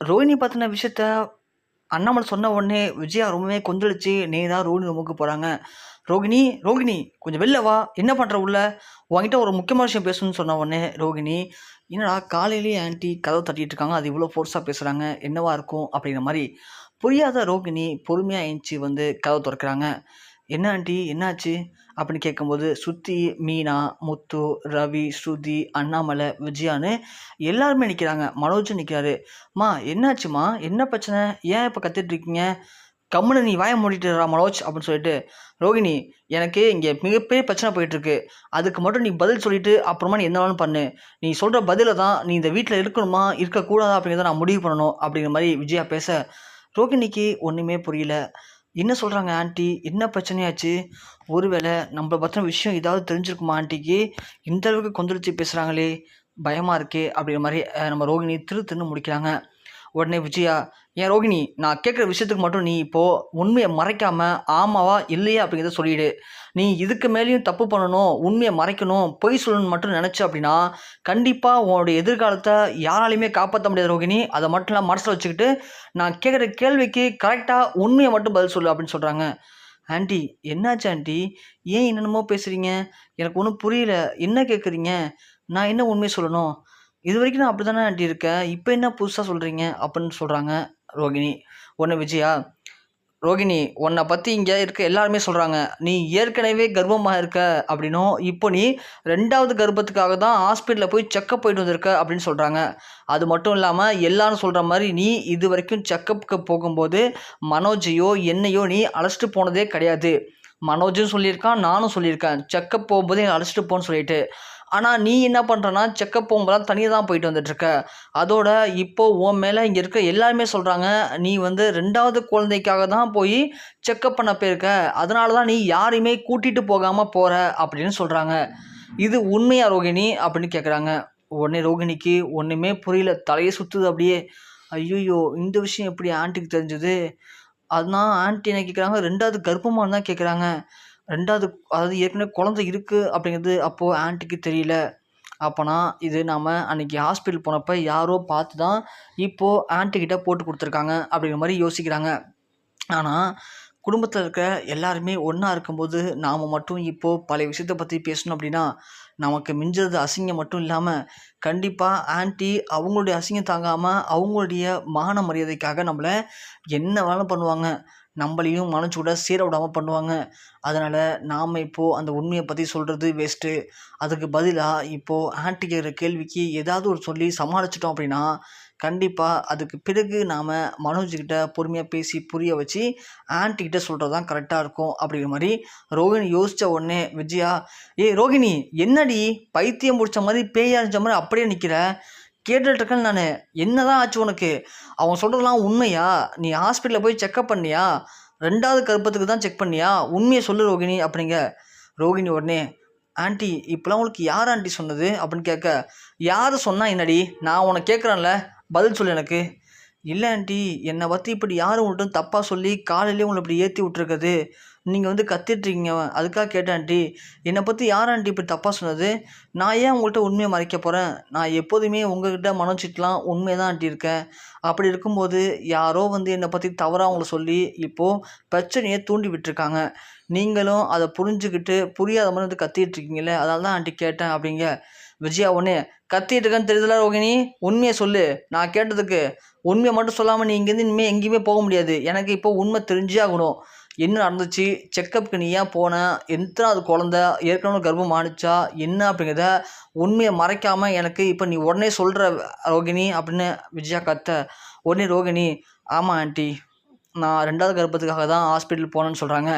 ரோஹினி பற்றின விஷயத்த அண்ணாமலை சொன்ன உடனே விஜயா ரொம்பவே கொந்தளிச்சு தான் ரோஹினி ரூமுக்கு போகிறாங்க ரோகிணி ரோகிணி கொஞ்சம் வெளில வா. என்ன பண்ணுற உள்ள? உங்ககிட்ட ஒரு முக்கியமான விஷயம் பேசணும்னு சொன்ன உடனே ரோகிணி என்னடா காலையிலேயே ஆன்ட்டி கதவை தட்டிகிட்டு இருக்காங்க. அது இவ்வளோ ஃபோர்ஸாக பேசுகிறாங்க என்னவா இருக்கும்? அப்படிங்கிற மாதிரி புரியாத ரோகிணி பொறுமையாக எழுந்துச்சி வந்து கதவை திறக்கிறாங்க. என்ன ஆண்டி என்னாச்சு? அப்படின்னு கேட்கும்போது சுற்றி மீனா முத்து ரவி ஸ்ருதி அண்ணாமலை விஜயான்னு எல்லாருமே நிற்கிறாங்க மனோஜும் நிற்கிறாரு மா என்னாச்சுமா? என்ன பிரச்சனை? ஏன் இப்போ கத்திட்டு இருக்கீங்க? கம்முன்னு நீ வாய மூடிட்டுறா மனோஜ் அப்படின்னு சொல்லிட்டு ரோகிணி எனக்கு இங்கே மிகப்பெரிய பிரச்சனை போயிட்டுருக்கு. அதுக்கு மட்டும் நீ பதில் சொல்லிட்டு அப்புறமா நீ என்ன வேணாலும் பண்ணு. நீ சொல்கிற பதிலை தான் நீ இந்த வீட்டில் இருக்கணுமா? இருக்கக்கூடாதா? அப்படிங்கிறத நான் முடிவு பண்ணணும் அப்படிங்கிற மாதிரி விஜயா பேச ரோகிணிக்கு ஒன்றுமே புரியல. என்ன சொல்கிறாங்க ஆண்டி? என்ன பிரச்சனையாச்சு? ஒருவேளை நம்மளை பற்றின விஷயம் ஏதாவது தெரிஞ்சிருக்குமா ஆண்டிக்கு இந்த அளவுக்கு கொந்தளிச்சு பேசுகிறாங்களே பயமாக இருக்கே அப்படிங்கிற மாதிரி நம்ம ரோகிணி திரு திருன்னு முடிக்கிறாங்க. உடனே விஜயா ஏன் ரோகிணி நான் கேட்குற விஷயத்துக்கு மட்டும் நீ இப்போது உண்மையை மறைக்காம ஆமாவா இல்லையா? அப்படிங்கிறத சொல்லிடு. நீ இதுக்கு மேலேயும் தப்பு பண்ணணும் உண்மையை மறைக்கணும் பொய் சொல்லணும்னு மட்டும் நினச்சி அப்படின்னா கண்டிப்பாக உன்னோடைய எதிர்காலத்தை யாராலையுமே காப்பாற்ற முடியாது ரோகிணி. அதை மட்டும்லாம் மனசில் வச்சுக்கிட்டு நான் கேட்குற கேள்விக்கு கரெக்டாக உண்மையை மட்டும் பதில் சொல்லு அப்படின்னு சொல்கிறாங்க ஆண்டி என்னாச்சு ஆண்டி? ஏன் என்னென்னமோ பேசுகிறீங்க எனக்கு ஒன்றும் புரியல. என்ன கேட்குறீங்க நான் என்ன உண்மையை சொல்லணும்? இது வரைக்கும் நான் அப்படி தானே ஆண்டி இருக்கேன்? இப்போ என்ன புதுசாக சொல்கிறீங்க அப்படின்னு சொல்கிறாங்க ரோகிணி. ஒன்று விஜயா ரோகிணி உன்னை பற்றி இங்கே இருக்க எல்லாருமே சொல்கிறாங்க நீ ஏற்கனவே கர்ப்பமாக இருக்க அப்படின்னும் இப்போ நீ ரெண்டாவது கர்ப்பத்துக்காக தான் ஹாஸ்பிட்டலில் போய் செக்கப் போயிட்டு வந்திருக்க அப்படின்னு சொல்கிறாங்க அது மட்டும் இல்லாமல் எல்லாரும் சொல்கிற மாதிரி நீ இது வரைக்கும் செக்கப்புக்கு போகும்போது மனோஜையோ என்னையோ நீ அழைச்சிட்டு போனதே கிடையாது. மனோஜும் சொல்லியிருக்கான் நானும் சொல்லியிருக்கேன். செக்கப் போகும்போது என்னை அழைச்சிட்டு போன்னு சொல்லிட்டு. ஆனால் நீ என்ன பண்ணுறனா செக்கப் போகும்போதெல்லாம் தனியாக தான் போயிட்டு வந்துட்டுருக்க. அதோட இப்போது உன் மேலே இங்கே இருக்க எல்லாருமே சொல்கிறாங்க நீ வந்து ரெண்டாவது குழந்தைக்காக தான் போய் செக்கப் பண்ண போயிருக்க. அதனால தான் நீ யாரையுமே கூட்டிகிட்டு போகாமல் போகிற அப்படின்னு சொல்கிறாங்க இது உண்மையா ரோகிணி? அப்படின்னு கேட்குறாங்க உடனே ரோகிணிக்கு ஒன்றுமே புரியல. தலையை சுற்றுது அப்படியே. ஐயோ இந்த விஷயம் எப்படி ஆண்டிக்கு தெரிஞ்சது? அதுதான் ஆண்டி என்ன கேட்குறாங்க ரெண்டாவது கர்ப்பமானு தான் கேட்குறாங்க ரெண்டாவது அதாவது ஏற்கனவே குழந்தை இருக்குது அப்படிங்கிறது அப்போது ஆன்ட்டிக்கு தெரியல. அப்போனா இது நாம் அன்றைக்கி ஹாஸ்பிட்டல் போனப்போ யாரோ பார்த்து தான் இப்போது ஆன்ட்டிக்கிட்ட போட்டு கொடுத்துருக்காங்க அப்படிங்கிற மாதிரி யோசிக்கிறாங்க. ஆனால் குடும்பத்தில் இருக்க எல்லாருமே ஒன்றா இருக்கும்போது நாம் மட்டும் இப்போது பழைய விஷயத்தை பற்றி பேசணும் அப்படின்னா நமக்கு மிஞ்சது அசிங்கம் மட்டும் இல்லாமல் கண்டிப்பாக ஆன்ட்டி அவங்களுடைய அசிங்கம் தாங்காமல் அவங்களுடைய மான மரியாதைக்காக நம்மளை என்ன வேணாலும் பண்ணுவாங்க. நம்மளையும் மனச்சூட சேர விடாமல் பண்ணுவாங்க. அதனால் நாம் இப்போது அந்த உண்மையை பற்றி சொல்கிறது வேஸ்ட்டு அதுக்கு பதிலாக இப்போது ஆன்ட்டி கேட்குற கேள்விக்கு ஏதாவது ஒரு சொல்லி சமாளிச்சிட்டோம் அப்படின்னா கண்டிப்பாக அதுக்கு பிறகு நாம் மனோஜ்கிட்ட பொறுமையாக பேசி புரிய வச்சு ஆன்ட்டிக்கிட்ட சொல்கிறது தான் கரெக்டாக இருக்கும் அப்படிங்கிற மாதிரி ரோகிணி யோசித்த உடனே விஜயா ஏய் ரோகிணி என்னடி பைத்தியம் முடித்த மாதிரி பேயா இருந்த மாதிரி அப்படியே நிற்கிற கேட்டுட்டு இருக்கேன் நான். என்னதான் ஆச்சு உனக்கு? அவன் சொல்கிறதுலாம் உண்மையா? நீ ஹாஸ்பிட்டலில் போய் செக்கப் பண்ணியா? ரெண்டாவது கருப்பத்துக்கு தான் செக் பண்ணியா? உண்மையை சொல்லு ரோகிணி அப்படிங்க. ரோகிணி உடனே ஆண்டி இப்போலாம் உங்களுக்கு யார் ஆண்டி சொன்னது? அப்படின்னு கேட்க யார் சொன்னால் என்னடி? நான் உனக்கு கேட்குறேன்ல. பதில் சொல்லு எனக்கு. இல்லை ஆண்டி என்னை பற்றி இப்படி யாரும் உங்கள்கிட்ட தப்பாக சொல்லி காலையிலேயே உங்களை இப்படி ஏற்றி விட்ருக்குது நீங்கள் வந்து கத்திட்டுருக்கீங்க. அதுக்காக கேட்டேன் ஆண்டி என்னை பற்றி யார் ஆண்டி இப்படி தப்பாக சொன்னது? நான் ஏன் உங்கள்கிட்ட உண்மையை மறைக்க போகிறேன் நான் எப்போதுமே உங்ககிட்ட மனோச்சிட்டலாம் உண்மையை தான் ஆண்டி இருக்கேன். அப்படி இருக்கும்போது யாரோ வந்து என்னை பற்றி தவறாக அவங்கள சொல்லி இப்போது பிரச்சனையை தூண்டி விட்டுருக்காங்க. நீங்களும் அதை புரிஞ்சுக்கிட்டு புரியாத மாதிரி வந்து கத்திட்டு இருக்கீங்களே அதனால தான் ஆண்டி கேட்டேன் அப்படிங்க. விஜயா ஒன்று கத்திட்டு இருக்கேன்னு தெரியுதுல ரோகிணி? உண்மையை சொல்லு. நான் கேட்டதுக்கு உண்மையை மட்டும் சொல்லாமல் நீ இங்கேருந்து இனிமேல் எங்கேயுமே போக முடியாது. எனக்கு இப்போ உண்மை தெரிஞ்சே ஆகணும். என்ன நடந்துச்சு? செக்கப்புக்கு நீ ஏன் போன? எத்தனாவது குழந்த? ஏற்கனவே கர்ப்பம் ஆணிச்சா என்ன அப்படிங்கிறத உண்மையை மறைக்காமல் எனக்கு இப்போ நீ உடனே சொல்கிற ரோகிணி அப்படின்னு விஜயா கத்த. உடனே ரோகிணி ஆமாம் ஆண்டி. நான் ரெண்டாவது கர்ப்பத்துக்காக தான் ஹாஸ்பிட்டல் போனேன்னு சொல்கிறாங்க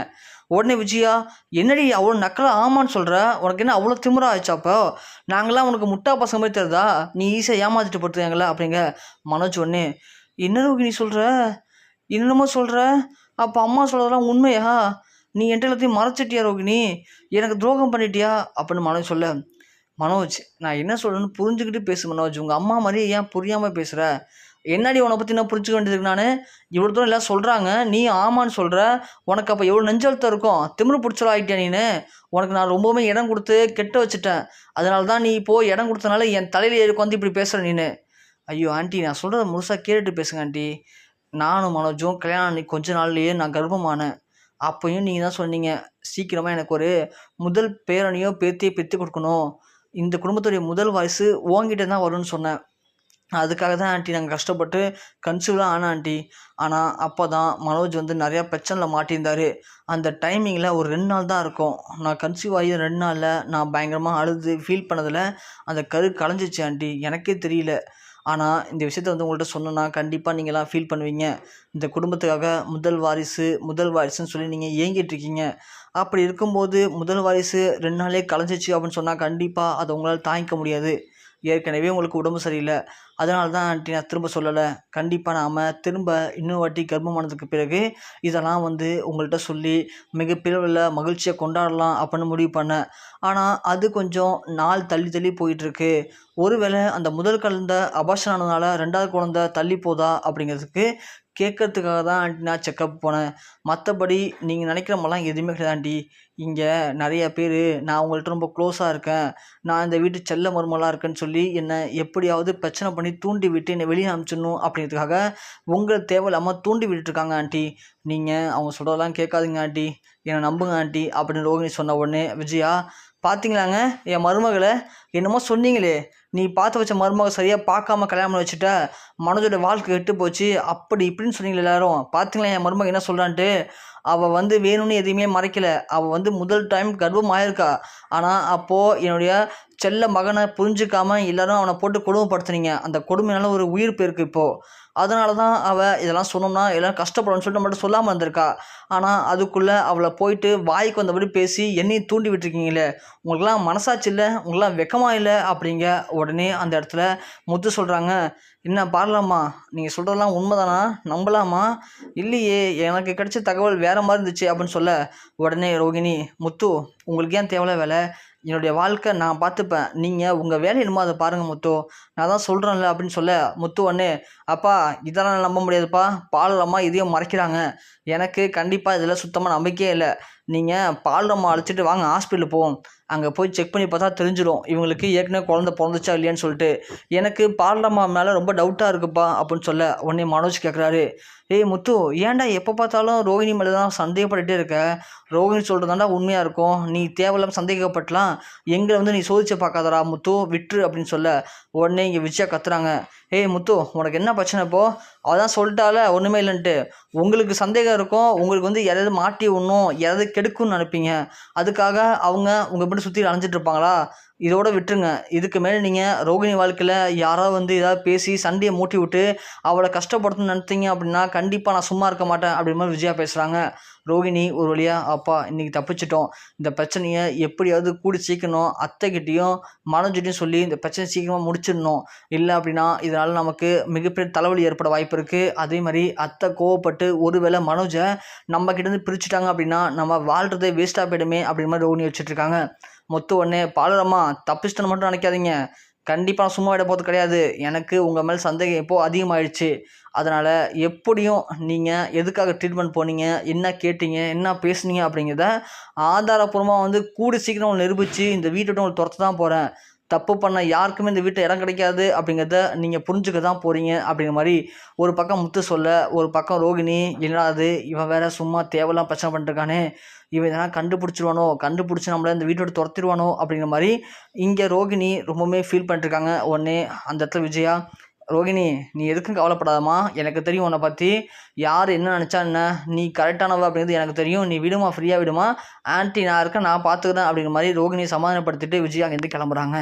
உடனே விஜயா என்னடி அவ்வளோ நக்கலாக ஆமான்னு சொல்கிற உனக்கு என்ன அவ்வளோ திமிரா ஆயிடுச்சா அப்போ? நாங்களாம் உனக்கு முட்டா பசங்க மாதிரி தெரியுதா? நீ ஈஸியாக ஏமாத்திட்டு போட்டுருக்காங்களா அப்படிங்க. மனோஜ் உடனே என்ன நீ சொல்கிற என்னமோ சொல்கிற அப்போ அம்மா சொல்கிறதெல்லாம் உண்மையா? நீ என்கிட்ட எல்லாத்தையும் மறைச்சிட்டியா ரோகிணி? எனக்கு துரோகம் பண்ணிட்டியா? அப்படின்னு மனோஜ் சொல்ல மனோஜ் நான் என்ன சொல்கிறேன்னு புரிஞ்சுக்கிட்டு பேசு மனோஜ். உங்கள் அம்மா மாதிரி ஏன் புரியாமல் பேசுகிற என்னடி உன்னை பற்றி நான் புரிஞ்சுக்க வேண்டியதுக்கு நான்? இவ்வளோ தூரம் எல்லாம் சொல்கிறாங்க நீ ஆமான்னு சொல்கிற உனக்கு அப்போ எவ்வளோ நெஞ்சழுத்தம் இருக்கும்? திமிரு பிடிச்சல ஆகிட்டேன் நீனு? உனக்கு நான் ரொம்பவுமே இடம் கொடுத்து கெட்ட வச்சுட்டேன். அதனால தான் நீ இப்போது இடம் கொடுத்தனால என் தலையில் ஏறி வந்து இப்படி பேசுகிற நீனு. ஐயோ ஆண்டி நான் சொல்கிறத முழுசாக கேட்டுட்டு பேசுங்க ஆண்டி. நானும் மனோஜும் கல்யாணம் அன்னைக்கு கொஞ்ச நாள்லேயே நான் கர்ப்பமானேன். அப்பையும் நீங்கள் தான் சொன்னீங்க. சீக்கிரமாக எனக்கு ஒரு முதல் பேரனையோ பேத்தியை பெற்று கொடுக்கணும். இந்த குடும்பத்துடைய முதல் வாரிசு உங்ககிட்ட தான் வரும்னு சொன்னேன். அதுக்காக தான் ஆண்டி நாங்கள் கஷ்டப்பட்டு கன்சீவ்லாம் ஆனால் ஆண்டி. ஆனால் அப்போ தான் மனோஜ் வந்து நிறையா பிரச்சனையில் மாட்டியிருந்தார். அந்த டைமிங்கில் ஒரு ரெண்டு நாள் தான் இருக்கும். நான் கன்சீவ் ஆகி ரெண்டு நாளில் நான் பயங்கரமாக அழுது ஃபீல் பண்ணதில் அந்த கரு கலைஞ்சிச்சு ஆண்டி. எனக்கே தெரியல. ஆனால் இந்த விஷயத்த வந்து உங்கள்கிட்ட சொன்னேன்னா கண்டிப்பாக நீங்களாம் ஃபீல் பண்ணுவீங்க. இந்த குடும்பத்துக்காக முதல் வாரிசு முதல் வாரிசுன்னு சொல்லி நீங்கள் ஏங்கிட்டு இருக்கீங்க. அப்படி இருக்கும்போது முதல் வாரிசு ரெண்டு நாளே கலைஞ்சிச்சு அப்படின்னு சொன்னால் கண்டிப்பாக அதை உங்களால் தாங்கிக்க முடியாது. ஏற்கனவே உங்களுக்கு உடம்பு சரியில்லை. அதனால தான் ஆண்டி நான் திரும்ப சொல்லலை. கண்டிப்பாக நாம் திரும்ப இன்னும் வாட்டி கர்ப்பமானதுக்கு பிறகு இதெல்லாம் வந்து உங்கள்கிட்ட சொல்லி மிகப்பெரிய மகிழ்ச்சியை கொண்டாடலாம் அப்படின்னு முடிவு பண்ணேன். ஆனால் அது கொஞ்சம் நாள் தள்ளி தள்ளி போயிட்டுருக்கு. ஒருவேளை அந்த முதல் குழந்த அபாஷன் ஆனதுனால ரெண்டாவது குழந்த தள்ளி போதா அப்படிங்கிறதுக்கு கேட்கறதுக்காக தான் ஆண்டி நான் செக்கப் போனேன். மற்றபடி நீங்கள் நினைக்கிற மாதிரிலாம் எதுவுமே கிடையாது ஆண்டி இங்கே நிறைய பேர் நான் அவங்கள்ட்ட ரொம்ப க்ளோஸாக இருக்கேன். நான் இந்த வீட்டு செல்ல மருமலாக இருக்கேன்னு சொல்லி என்னை எப்படியாவது பிரச்சனை பண்ணி தூண்டி விட்டு என்னை வெளியே அனுப்பிச்சிடணும் அப்படிங்கிறதுக்காக உங்களை தேவையில்லாமல் தூண்டி விட்டுருக்காங்க ஆண்டி. நீங்கள் அவங்க சொல்கிறதெல்லாம் கேட்காதுங்க ஆண்டி. என்னை நம்புங்க ஆண்டி அப்படின்னு ரோகிணி சொன்ன உடனே விஜயா பார்த்தீங்களாங்க என் மருமகளை? என்னமோ சொன்னீங்களே. நீ பார்த்து வச்ச மருமக சரியாக பார்க்காம கல்யாணம் பண்ணி வச்சுட்ட. மனோஜோட வாழ்க்கை கெட்டு போச்சு. அப்படி இப்படின்னு சொன்னீங்களே எல்லாரும். பார்த்தீங்களா என் மருமக என்ன சொல்கிறான்ட்டு அவள் வந்து வேணும்னு எதையுமே மறைக்கலை. அவள் வந்து முதல் டைம் கர்ப்பமாயிருக்கா ஆனால் அப்போது என்னுடைய செல்ல மகனை புரிஞ்சுக்காம எல்லாரும் அவனை போட்டு கொடுமைப்படுத்துனீங்க. அந்த கொடுமைனால ஒரு உயிர் போயிருக்கு இப்போது அதனால தான் அவள் இதெல்லாம் சொன்னோம்னா எல்லாம் கஷ்டப்படணும்னு சொல்லிட்டு மட்டும் சொல்லாமல் இருந்திருக்கா. ஆனால் அதுக்குள்ளே அவளை போயிட்டு வாய்க்கு வந்தபடி பேசி என்னையும் தூண்டி விட்டுருக்கீங்களே. உங்களுக்குலாம் மனசாட்சி இல்லை உங்களுக்குலாம் வெக்கமாக இல்லை அப்படிங்க உடனே அந்த இடத்துல முத்து சொல்கிறாங்க என்ன பாரலாமா? நீங்கள் சொல்கிறதெல்லாம் உண்மைதானா? நம்பலாமா? இல்லையே எனக்கு கிடைச்ச தகவல் வேறு மாதிரி இருந்துச்சு அப்படின்னு சொல்ல உடனே ரோகிணி முத்து உங்களுக்கு ஏன் தேவையில்ல வேலை? என்னுடைய வாழ்க்கை நான் பார்த்துப்பேன். நீங்கள் உங்கள் வேலை என்னமோ அதை பாருங்கள் முத்து. நான் தான் சொல்கிறேன்ல அப்படின்னு சொல்ல முத்து ஒன்று அப்பா இதெல்லாம் நம்ப முடியாதுப்பா. பாலரம்மா இதையும் மறைக்கிறாங்க. எனக்கு கண்டிப்பாக இதில் சுத்தமாக நம்பிக்கையே இல்லை. நீங்கள் பால்ரம்மா அழைச்சிட்டு வாங்க ஹாஸ்பிட்டல் போவோம். அங்கே போய் செக் பண்ணி பார்த்தா தெரிஞ்சிடும். இவங்களுக்கு ஏற்கனவே குழந்த பிறந்துச்சா இல்லையான்னு சொல்லிட்டு. எனக்கு பால்ரம்மா மேலே ரொம்ப டவுட்டாக இருக்குப்பா அப்படின்னு சொல்ல உடனே மனோஜ் கேட்குறாரு ஏய் முத்து ஏன்டா எப்போ பார்த்தாலும் ரோகிணி மேலே தான் சந்தேகப்பட்டுட்டே இருக்க? ரோகிணி சொல்கிறதாண்டா உண்மையாக இருக்கும். நீ தேவையில்லாமல் சந்தேகப்பட்டலாம் எங்களை வந்து நீ சோதிச்சு பார்க்காதடா முத்து விட்டுரு அப்படின்னு சொல்ல உடனே இங்கே விஜயா கத்துறாங்க. ஏய் முத்து உனக்கு என்ன பிரச்சனை இப்போ? அதான் சொல்லிட்டால ஒன்றுமே இல்லைன்ட்டு. உங்களுக்கு சந்தேகம் இருக்கும் உங்களுக்கு வந்து எதாவது மாட்டி விடணும் யாராவது கெடுக்கும்னு நினைப்பீங்க. அதுக்காக அவங்க உங்கள் மட்டும் சுற்றி அலைஞ்சிட்டு இருப்பாங்களா? இதோட விட்டுருங்க. இதுக்கு மேலே நீங்கள் ரோகிணி வாழ்க்கையில் யாராவது வந்து ஏதாவது பேசி சண்டையை மூட்டி விட்டு அவளை கஷ்டப்படுத்தணும்னு நினைத்தீங்க அப்படின்னா கண்டிப்பாக நான் சும்மா இருக்க மாட்டேன் அப்படி மாதிரி விஜயா பேசுகிறாங்க ரோகிணி ஒரு வழியாக அப்பா இன்றைக்கி தப்பிச்சிட்டோம். இந்த பிரச்சனையை எப்படியாவது கூடி சீக்கணும். அத்தைக்கிட்டேயும் மனோஜிட்டையும் சொல்லி இந்த பிரச்சனை சீக்கிரமாக முடிச்சிடணும். இல்லை அப்படின்னா இதனால் நமக்கு மிகப்பெரிய தலைவலி ஏற்பட வாய்ப்பு இருக்குது அதே மாதிரி அத்தை கோவப்பட்டு ஒருவேளை மனோஜை நம்ம கிட்டேருந்து பிரிச்சுட்டாங்க அப்படின்னா நம்ம வாழ்கிறதே வேஸ்ட்டாக போயிடுமே அப்படின்ற மாதிரி ரோகிணி வச்சுட்ருக்காங்க மொத்த உடனே பாலுரம்மா தப்பிச்சிட்டன்னு மட்டும் நினைக்காதீங்க. கண்டிப்பாக நான் சும்மா விட போகிறது கிடையாது. எனக்கு உங்கள் மேல் சந்தேகம் எப்போது அதிகமாகிடுச்சு அதனால் எப்படியும் நீங்கள் எதுக்காக ட்ரீட்மெண்ட் போனீங்க? என்ன கேட்டீங்க? என்ன பேசுனீங்க? அப்படிங்கிறத ஆதாரப்பூர்வமாக வந்து கூடி சீக்கிரம் உங்களை நிரூபித்து இந்த வீட்டை விட்டு உங்களை துரத்து தான் போகிறேன் தப்பு பண்ண யாருக்குமே இந்த வீட்டில் இடம் கிடைக்காது அப்படிங்கிறத நீங்கள் புரிஞ்சுக்க தான் போகிறீங்க அப்படிங்கிற மாதிரி ஒரு பக்கம் முத்து சொல்ல ஒரு பக்கம் ரோகிணி என்னடா அது இவன் வேற சும்மா தேவையெல்லாம் பிரச்சனை பண்ணிட்டுருக்கானே இவன் இதெல்லாம் கண்டுபிடிச்சிருவானோ கண்டுபிடிச்சி நம்மளை இந்த வீட்டோட துரத்திடுவானோ அப்படிங்கிற மாதிரி இங்கே ரோகிணி ரொம்பவுமே ஃபீல் பண்ணிட்டுருக்காங்க. உடனே அந்த இடத்துல விஜயா ரோகிணி நீ எதுக்கும் கவலைப்படாதம்மா. எனக்கு தெரியும் உன்னை பற்றி யார் என்ன நினச்சா என்ன? நீ கரெக்டானவ அப்படிங்கிறது எனக்கு தெரியும். நீ விடுமா ஃப்ரீயாக விடுமா? ஆன்ட்டி நான் இருக்கேன் நான் பார்த்துக்கிறேன் அப்படிங்கிற மாதிரி ரோகிணியை சமாதானப்படுத்திட்டு விஜய் அங்கேருந்து கிளம்புறாங்க.